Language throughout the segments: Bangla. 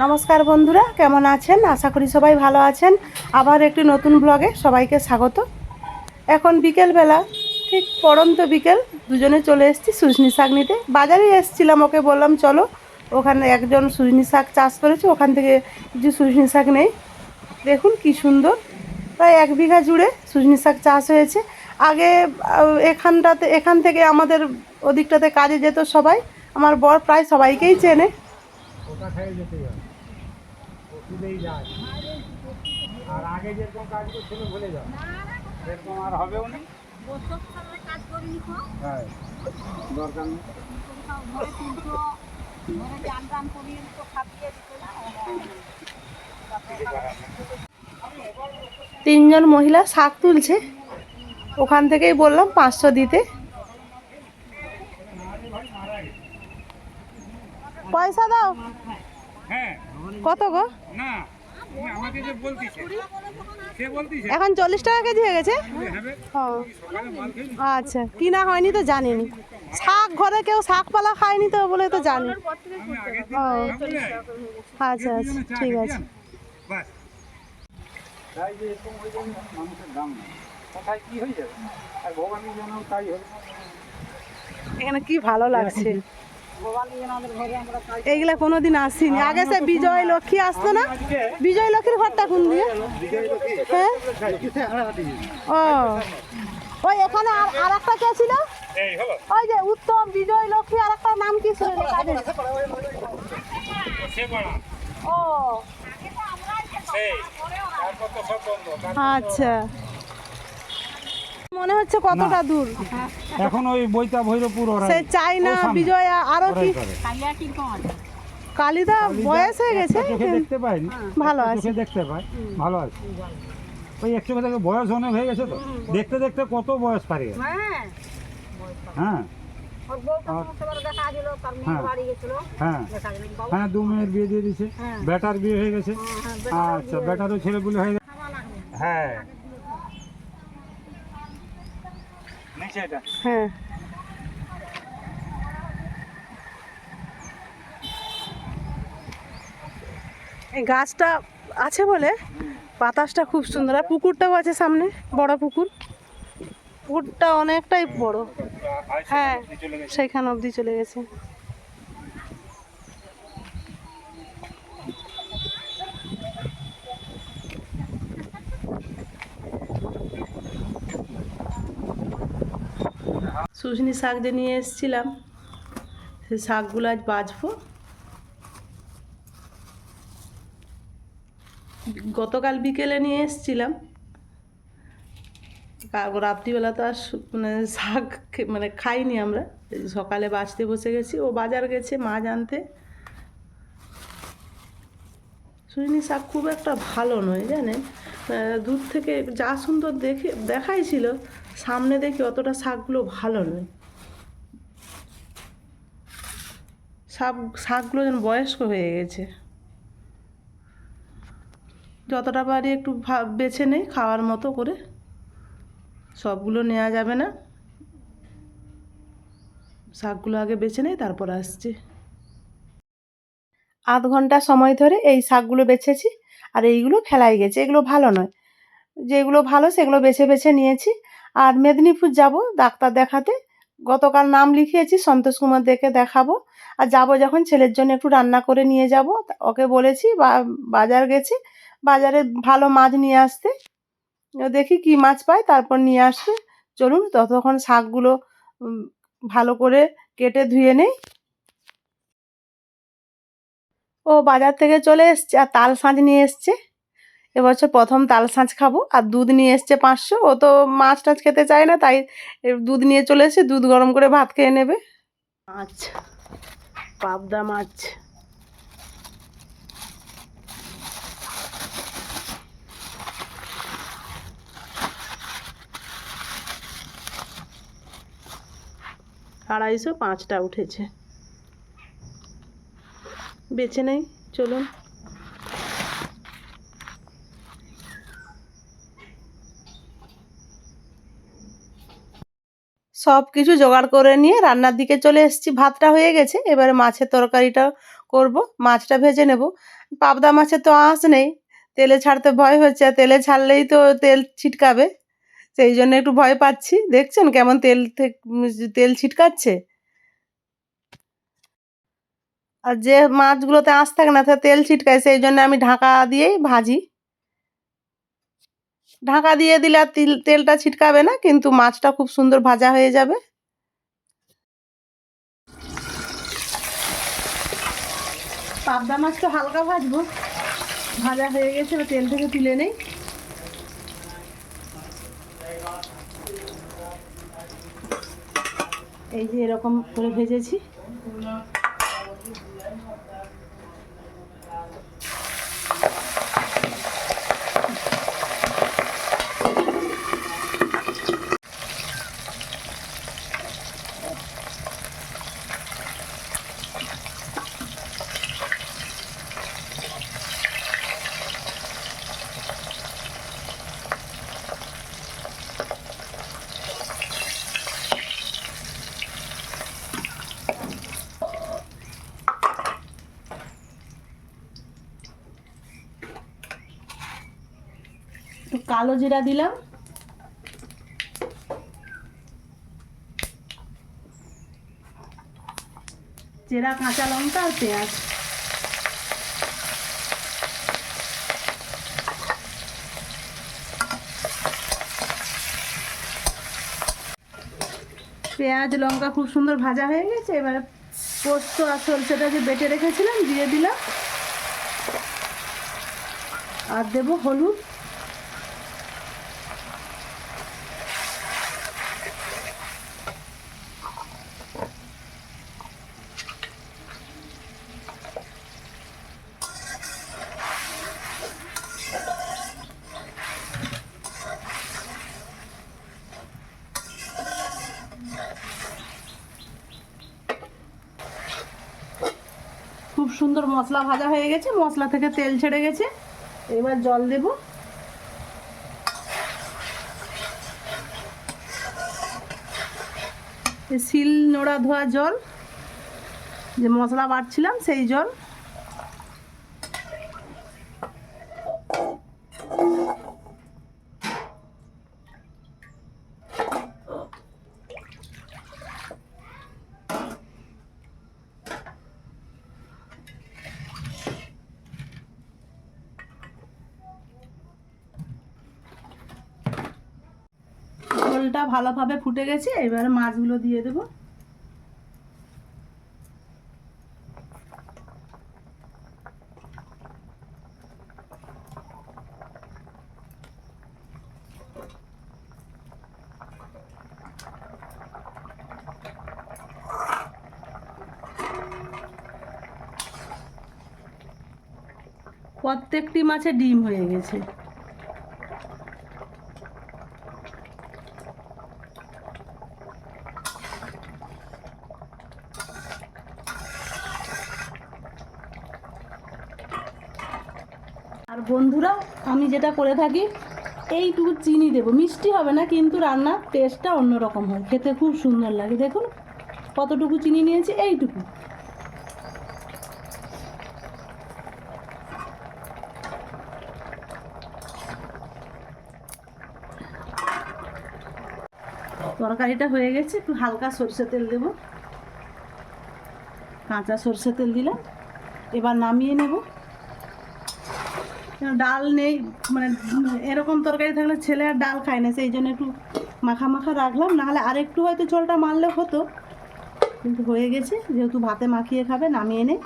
নমস্কার বন্ধুরা, কেমন আছেন? আশা করি সবাই ভালো আছেন। আবার একটি নতুন ব্লগে সবাইকে স্বাগত। এখন বিকেলবেলা, ঠিক পড়ন্ত বিকেল, দুজনে চলে এসেছি সুজনি শাক নিতে। বাজারে এসেছিলাম, ওকে বললাম, চলো, ওখানে একজন সুজনি শাক চাষ করেছে, ওখান থেকে কিছু সুজনি শাক নেই। দেখুন কি সুন্দর, প্রায় এক বিঘা জুড়ে সুজনি শাক চাষ হয়েছে। আগে এখানটাতে, এখান থেকে আমাদের ওদিকটাতে কাজে যেত সবাই, আমার বর প্রায় সবাইকেই চেনে। হবে যায়। আর আগে যেরকম কাজ করছিল ভুলে যাও সেরকম আর হবেও না। হ্যাঁ। দরকার নেই। তিনজন মহিলা শাক তুলছে। ওখান থেকেই বললাম পাঁচশো দিতে। পয়সা দাও। হ্যাঁ। কত গো? না আমাকে যে বলতিছে সে বলতিছে। এখন চল্লিশ টাকা কেজি হয়ে গেছে? হ্যাঁ আচ্ছা কিনা হয়নি তো জানিনি। শাক ঘরে কেউ শাক পালা খায়নি তো বলে তো জানি। ও। আচ্ছা আচ্ছা ঠিক আছে। এখানে কি ভালো লাগছে। এইগুলা কোনোদিন আসিনি। আগে সে বিজয় লক্ষ্মী আসতো না? বিজয় লক্ষ্মীর ঘরটা কোন দিয়ে? হ্যাঁ? ও। ওই এখানে আর আর একটা কে ছিল? ওই যে উত্তম বিজয় লক্ষ্মী আর একটা নাম কি ছিল? ও। আচ্ছা। মনে হচ্ছে কতটা দূর। এখন ওই বইতা ভৈরপুর ওরা সে চাইনা বিজয় আরও কি? কালিদা বয়স হয়ে গেছে দেখতে পাইনি ভালো আছে। দেখতে পাই। ভালো আছে। ওই একটু থেকে বয়স অনেক হয়ে গেছে তো। দেখতে দেখতে কত বয়স পারি হ্যাঁ। হ্যাঁ। হ্যাঁ। হ্যাঁ। দু মেয়ের বিয়ে দিয়ে দিছে। বেটার বিয়ে হয়ে গেছে। আচ্ছা বেটারও ছেলেগুলো হয়ে গেছে। হ্যাঁ। এটা হ্যাঁ এই গাছটা আছে বলে বাতাসটা খুব সুন্দর আর পুকুরটাও আছে সামনে বড় পুকুর পুকুরটা অনেকটাই বড় হ্যাঁ সেইখানে অবধি চলে গেছে শুশনি শাক যে নিয়ে এসেছিলাম। সেই শাকগুলো আজ বাছবো গতকাল বিকেলে নিয়ে এসেছিলাম। রাত্রিবেলা তো আর মানে শাক মানে খাইনি আমরা। সকালে বাঁচতে বসে গেছি। ও বাজার গেছে মাছ আনতে। সুইনি শাক খুব একটা ভালো নয়, জানেন? দূর থেকে যা সুন্দর দেখে দেখাইছিল সামনে দেখি অতটা শাকগুলো ভালো নয়। শাক, শাকগুলো যেন বয়স্ক হয়ে গেছে। যতটা পারি একটু বেছে নেই, খাওয়ার মতো করে। সবগুলো নেওয়া যাবে না। শাকগুলো আগে বেছে নেই, তারপর আসছি। আধ ঘণ্টা সময় ধরে এই শাকগুলো বেছেছি, আর এইগুলো ফেলাই গেছে। এগুলো ভালো নয়। যেগুলো ভালো, সেগুলো বেছে বেছে নিয়েছি। আর মেদিনীপুর যাব ডাক্তার দেখাতে। গতকাল নাম লিখিয়েছি, সন্তোষ কুমার দেখে দেখাবো। আর যাব যখন ছেলের জন্য একটু রান্না করে নিয়ে যাব। ওকে বলেছি, বা, বাজার গেছি। বাজারে ভালো মাছ নিয়ে আসতে। দেখি কি মাছ পায়, তারপর নিয়ে আসবে চলুন ততক্ষণ শাকগুলো ভালো করে কেটে ধুয়ে নেই। ও বাজার থেকে চলে এসছে, আর তাল সাঁজ নিয়ে এসছে। এবছর প্রথম তাল শাঁস খাব, আর দুধ নিয়ে এসছে পাঁচশো। ও তো মাছ টাছ খেতে চায় না, তাই দুধ নিয়ে চলে এসে দুধ গরম করে ভাত খেয়ে নেবে। আচ্ছা পাবদা মাছ। আড়াইশো পাঁচটা উঠেছে। বেছে নেই, চলুন। সব কিছু জোগাড় করে নিয়ে রান্নার দিকে চলে এসেছি। ভাতটা হয়ে গেছে, এবারে মাছের তরকারিটা করব, মাছটা ভেজে নেব। পাবদা মাছের তো আঁশ নেই, তেলে ছাড়তে ভয় হচ্ছে তেলে ছাড়লেই তো তেল ছিটকাবে, সেই জন্য একটু ভয় পাচ্ছি। দেখছেন কেমন তেল তেল ছিটকাচ্ছে? আর যে মাছগুলোতে আঁশ থাকে না তেল ছিটকায়, সেই জন্য আমি ঢাকা দিয়েই ভাজি। ঢাকা দিয়ে দিলে আর তিল, তেলটা ছিটকাবে না, কিন্তু মাছটা খুব সুন্দর ভাজা হয়ে যাবে। পাবদা মাছটা হালকা ভাজবো। ভাজা হয়ে গেছে তেল থেকে তুলে নেই। এই যে এরকম করে ভেজেছি। কালো জিরা দিলাম। চেরা কাঁচা লঙ্কা আর পেঁয়াজ। পেঁয়াজ, লঙ্কা খুব সুন্দর ভাজা হয়ে গেছে। এবারে পোস্ত আর সরষেটা যে বেটে রেখেছিলাম, দিয়ে দিলাম। আর দেবো হলুদ খুব সুন্দর মশলা ভাজা হয়ে গেছে, মশলা থেকে তেল ছেড়ে গেছে। এবার জল দেব। শিল নোড়া ধোয়া জল, যে মশলা বাটছিলাম সেই জল। ঝোলটা ভালোভাবে ফুটে গেছে এবারে মাছগুলো দিয়ে দেবো। প্রত্যেকটি মাছে ডিম হয়ে গেছে আর বন্ধুরা আমি যেটা করে থাকি, এইটুকু চিনি দেবো। মিষ্টি হবে না, কিন্তু রান্নার টেস্টটা অন্যরকম হয়। খেতে খুব সুন্দর লাগে। দেখুন, কতটুকু চিনি নিয়েছি, এইটুকু। তরকারিটা হয়ে গেছে, একটু হালকা সরষে তেল দেবো। কাঁচা সরষে তেল দিলাম। এবার নামিয়ে নেব। ডাল নেই মানে এরকম তরকারি থাকলে ছেলে আর ডাল খায় না, সেই জন্য একটু মাখা মাখা রাখলাম। নাহলে আর একটু হয়তো ঝোলটা মারলে হতো, কিন্তু হয়ে গেছে, যেহেতু ভাতে মাখিয়ে খাবে, নামিয়ে নে।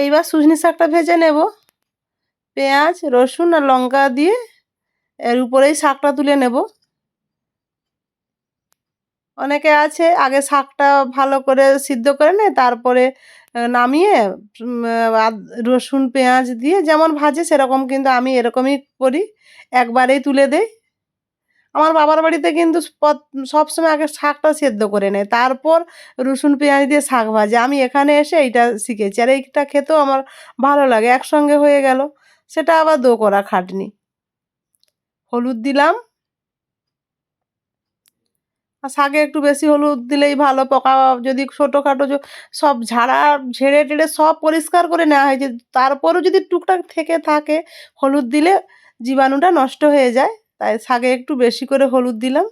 এইবার সুজনি শাকটা ভেজে নেব। পেঁয়াজ, রসুন আর লঙ্কা দিয়ে এর উপরেই শাকটা তুলে নেব। অনেকে আছে, আগে শাকটা ভালো করে সিদ্ধ করে নেয় তারপরে নামিয়ে রসুন, পেঁয়াজ দিয়ে যেমন ভাজে সেরকম কিন্তু আমি এরকমই করি। একবারেই তুলে দেই। আমার বাবার বাড়িতে কিন্তু সবসময় আগে শাকটা সেদ্ধ করে নেয়, তারপর রসুন, পেঁয়াজ দিয়ে শাক ভাজে। আমি এখানে এসে এইটা শিখেছি, আর এইটা খেতেও আমার ভালো লাগে। একসঙ্গে হয়ে গেল, সেটা আবার দো করা খাটনি। হলুদ দিলাম। আর শাকে একটু বেশি হলুদ দিলেই ভালো, পোকা যদি ছোটোখাটো সব ঝাড়া, ঝেড়ে টেড়ে সব পরিষ্কার করে নেওয়া হয়েছে তারপরও যদি টুকটাক থেকে থাকে, হলুদ দিলে জীবাণুটা নষ্ট হয়ে যায়। তাই শাকে একটু বেশি করে হলুদ দিলাম।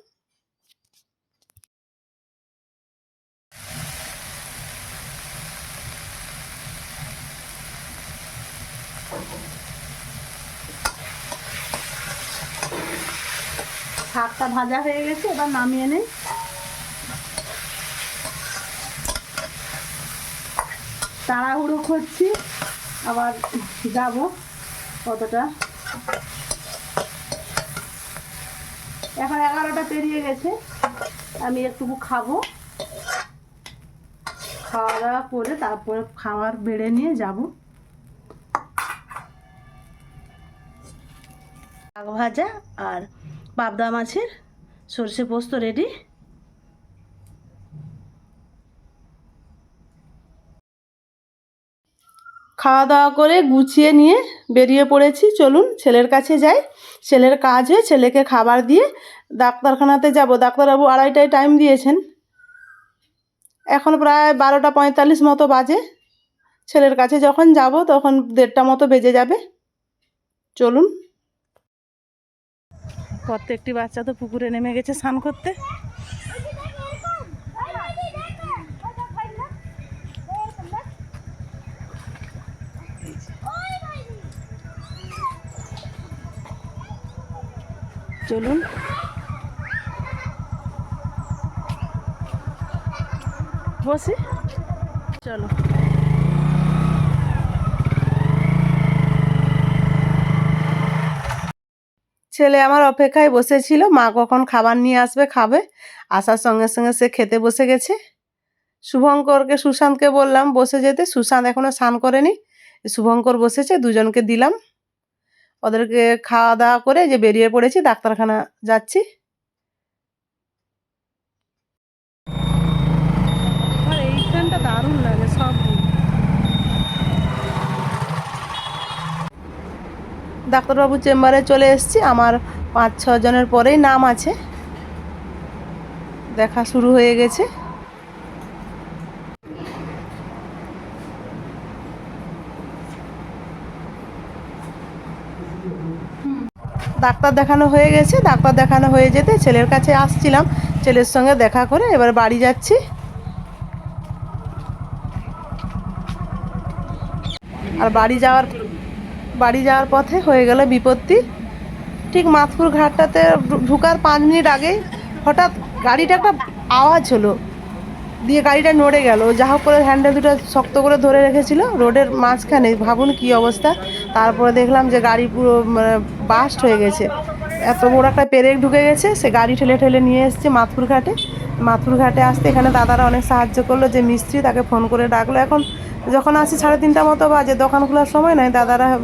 শাকটা ভাজা হয়ে গেছে, এবার নামিয়ে নেই। তাড়াহুড়ো করছি, আবার যাব কতটা। এখন এগারোটা পেরিয়ে গেছে, আমি একটুকু খাব। খাওয়া দাওয়া করে তারপরে খাবার বেড়ে নিয়ে যাব। শাক ভাজা আর পাবদা মাছের সর্ষে পোস্ত রেডি খাওয়া দাওয়া করে গুছিয়ে নিয়ে বেরিয়ে পড়েছি। চলুন, ছেলের কাছে যাই। ছেলের কাজ হয়ে ছেলেকে খাবার দিয়ে ডাক্তারখানাতে যাব। ডাক্তারবাবু আড়াইটায় টাইম দিয়েছেন। এখন প্রায় বারোটা পঁয়তাল্লিশ মতো বাজে। ছেলের কাছে যখন যাব, তখন দেড়টা মতো বেজে যাবে। চলুন। প্রত্যেকটি বাচ্চা তো পুকুরে নেমে গেছে স্নান করতে। চলুন। বসি। চলো। ছেলে আমার অপেক্ষায় বসেছিল, মা কখন খাবার নিয়ে আসবে খাবে, আসার সঙ্গে সঙ্গে সে খেতে বসে গেছে। শুভঙ্করকে, সুশান্তকে বললাম, বসে যেতে, সুশান্ত এখনও স্নান করেনি, শুভঙ্কর বসেছে, দুজনকে দিলাম। ওদেরকে খাওয়া দাওয়া করে যে বেরিয়ে পড়েছি ডাক্তারখানা যাচ্ছি। এইখানটা দারুণ লাগে সব ডাক্তারবাবু চেম্বারে চলে এসেছি আমার পাঁচ ছজনের পরেই নাম আছে। দেখা শুরু হয়ে গেছে। ডাক্তার দেখানো হয়ে গেছে, ডাক্তার দেখানো হয়ে যেতে ছেলের কাছে আসছিলাম, ছেলের সঙ্গে দেখা করে এবার বাড়ি যাচ্ছি। আর বাড়ি যাওয়ার বাড়ি যাওয়ার পথে হয়ে গেল বিপত্তি। ঠিক মাথপুর ঘাটটাতে ঢুকার পাঁচ মিনিট আগে হঠাৎ গাড়িটা একটা আওয়াজ হলো। দিয়ে গাড়িটা নড়ে গেল। যা হোক করে হ্যান্ডেল দুটো শক্ত করে ধরে রেখেছিল। রোডের মাঝখানে ভাবুন কি অবস্থা। তারপরে দেখলাম যে গাড়ি পুরো মানে বাস্ট হয়ে গেছে। এত বড় একটা পেরেক ঢুকে গেছে। সে গাড়ি ঠেলে ঠেলে নিয়ে এসছে মাথুর ঘাটে। মাথুর ঘাটে আসতে এখানে দাদারা অনেক সাহায্য করল যে মিস্ত্রি তাকে ফোন করে ডাকলো। এখন যখন আসি সাড়ে তিনটা মতো বাজে, দোকান খোলার সময় নয় দাদারা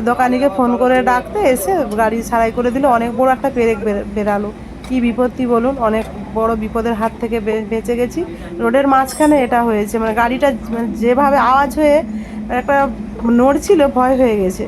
দোকানিকে ফোন করে ডাকতে এসে গাড়ি সারাই করে দিল। অনেক বড় একটা পেরেক বের- বেরালো। কি বিপত্তি বলুন? অনেক বড় বিপদের হাত থেকে বেঁচে গেছি। রোডের মাঝখানে এটা হয়েছে। মানে গাড়িটা মানে যেভাবে আওয়াজ হয়ে একটা নড়ছিল, ভয় হয়ে গেছে।